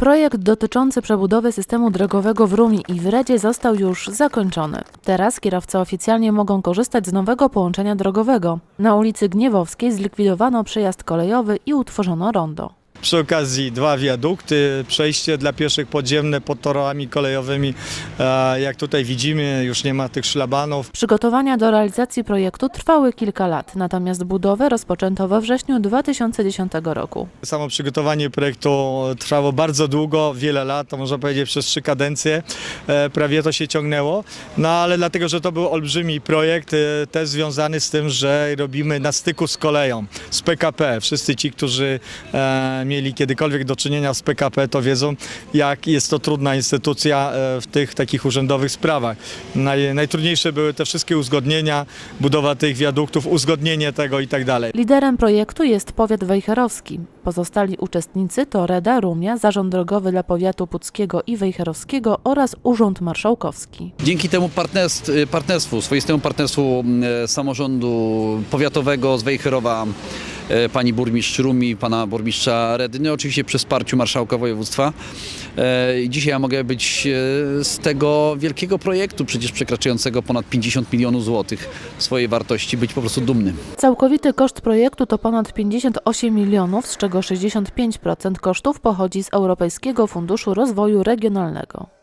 Projekt dotyczący przebudowy systemu drogowego w Rumi i w Redzie został już zakończony. Teraz kierowcy oficjalnie mogą korzystać z nowego połączenia drogowego. Na ulicy Gniewowskiej zlikwidowano przejazd kolejowy i utworzono rondo. Przy okazji dwa wiadukty, przejście dla pieszych podziemne pod torami kolejowymi. E, Jak tutaj widzimy, już nie ma tych szlabanów. Przygotowania do realizacji projektu trwały kilka lat, natomiast budowę rozpoczęto we wrześniu 2010 roku. Samo przygotowanie projektu trwało bardzo długo, wiele lat, to można powiedzieć przez trzy kadencje. E, Prawie to się ciągnęło. No ale dlatego, że to był olbrzymi projekt, e, też związany z tym, że robimy na styku z koleją, z PKP. Wszyscy ci, którzy mieli kiedykolwiek do czynienia z PKP, to wiedzą, jak jest to trudna instytucja e, w tych takich urzędowych sprawach. Naj, najtrudniejsze były te wszystkie uzgodnienia, budowa tych wiaduktów, uzgodnienie tego i tak dalej. Liderem projektu jest powiat wejherowski. Pozostali uczestnicy to Reda Rumia, Zarząd Drogowy dla Powiatu Puckiego i Wejherowskiego oraz Urząd Marszałkowski. Dzięki temu partnerstw, partnerstwu, swoistemu partnerstwu e, samorządu powiatowego z Wejherowa, pani burmistrz Rumi, pana burmistrza Redny, oczywiście przy wsparciu marszałka województwa. E, Dzisiaj ja mogę być e, z tego wielkiego projektu, przecież przekraczającego ponad 50 milionów złotych swojej wartości, być po prostu dumnym. Całkowity koszt projektu to ponad 58 milionów, z czego 65% kosztów pochodzi z Europejskiego Funduszu Rozwoju Regionalnego.